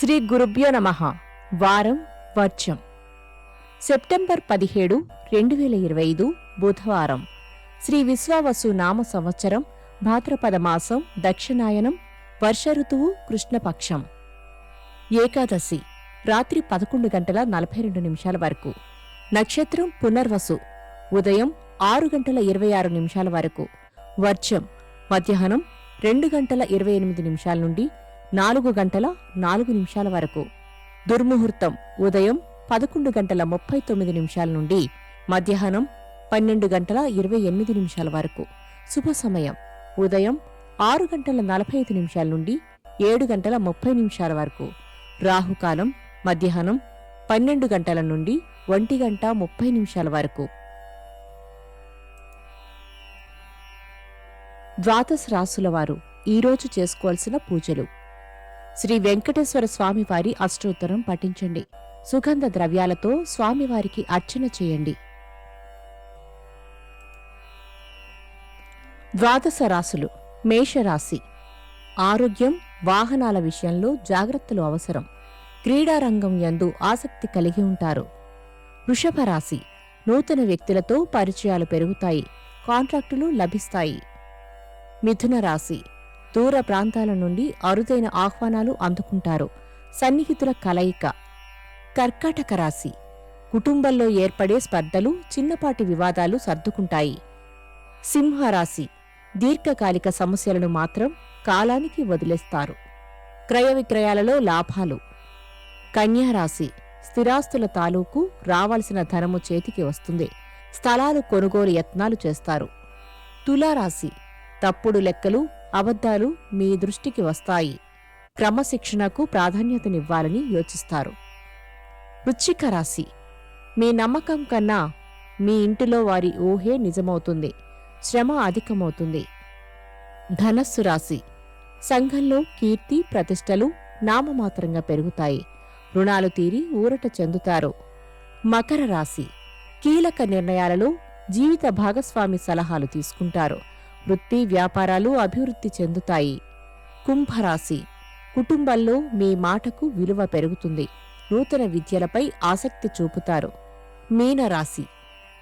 శ్రీ గురుభ్యో నమ. వారం వర్చం సెప్టెంబర్ పదిహేడు రెండు వేల ఇరవై ఐదు బుధవారం. శ్రీ విశ్వావసు నామ సంవత్సరం భాద్రపద మాసం దక్షిణాయనం వర్ష ఋతువు కృష్ణపక్షం. ఏకాదశి రాత్రి పదకొండు గంటల నలభై రెండు నిమిషాల వరకు. నక్షత్రం పునర్వసు ఉదయం ఆరు గంటల ఇరవై ఆరు నిమిషాల వరకు. వర్జం మధ్యాహ్నం రెండు గంటల ఇరవై ఎనిమిది నిమిషాల నుండి నాలుగు గంటల నాలుగు నిమిషాల వరకు. దుర్ముహూర్తం ఉదయం పదకొండు గంటల ముప్పై తొమ్మిది నిమిషాల నుండి మధ్యాహ్నం పన్నెండు గంటల ఇరవై ఎనిమిది నిమిషాల వరకు. శుభ సమయం ఉదయం ఆరు గంటల నలభై ఐదు నిమిషాల నుండి ఏడు గంటల ముప్పై నిమిషాల వరకు. రాహుకాలం మధ్యాహ్నం పన్నెండు గంటల నుండి ఒంటి గంట ముప్పై నిమిషాల వరకు. ద్వాదశ రాసుల వారు ఈరోజు చేసుకోవాల్సిన పూజలు. శ్రీ వెంకటేశ్వర స్వామివారి అష్టోత్తరం పఠించండి. సుగంధ ద్రవ్యాలతో స్వామివారికి అర్చన చేయండి. ద్వాదశ రాశులు. మేషరాశి. ఆరోగ్యం వాహనాల విషయంలో జాగ్రత్తలు అవసరం. క్రీడారంగం యందు ఆసక్తి కలిగి ఉంటారు. వృషభ రాశి. నూతన వ్యక్తులతో పరిచయాలు పెరుగుతాయి. కాంట్రాక్టులు లభిస్తాయి. మిథున రాశి. దూర ప్రాంతాల నుండి అరుదైన ఆహ్వానాలు అందుకుంటారు. సన్నిహితుల కలయిక. కర్కాటక రాశి. కుటుంబంలో ఏర్పడే స్పర్ధలు చిన్నపాటి వివాదాలు సర్దుకుంటాయి. సింహరాశి. దీర్ఘకాలిక సమస్యలను మాత్రం కాలానికి వదిలేస్తారు. క్రయ విక్రయాలలో లాభాలు. కన్యారాశి. స్థిరాస్తుల తాలూకు రావాల్సిన ధనము చేతికి వస్తుంది. స్థలాలు కొనుగోలు యత్నాలు చేస్తారు. తులారాశి. తప్పుడు లెక్కలు అబద్ధాలు మీ దృష్టికి వస్తాయి. క్రమశిక్షణకు ప్రాధాన్యతనివ్వాలని యోచిస్తారు. వృచ్చిక రాశి. మీ నమ్మకం కన్నా మీ ఇంటిలో వారి ఊహే నిజమవుతుంది. శ్రమ అధికమవుతుంది. ధనస్సు రాశి. సంఘంలో కీర్తి ప్రతిష్టలు నామమాత్రంగా పెరుగుతాయి. రుణాలు తీరి ఊరట చెందుతారు. మకర రాశి. కీలక నిర్ణయాలలో జీవిత భాగస్వామి సలహాలు తీసుకుంటారు. వృత్తి వ్యాపారాలు అభివృద్ధి చెందుతాయి. కుంభరాశి. కుటుంబంలో మీ మాటకు విలువ పెరుగుతుంది. నూతన విద్యలపై ఆసక్తి చూపుతారు. మీనరాశి.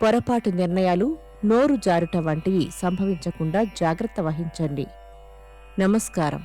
పొరపాటు నిర్ణయాలు నోరు జారుట వంటివి సంభవించకుండా జాగ్రత్త వహించండి. నమస్కారం.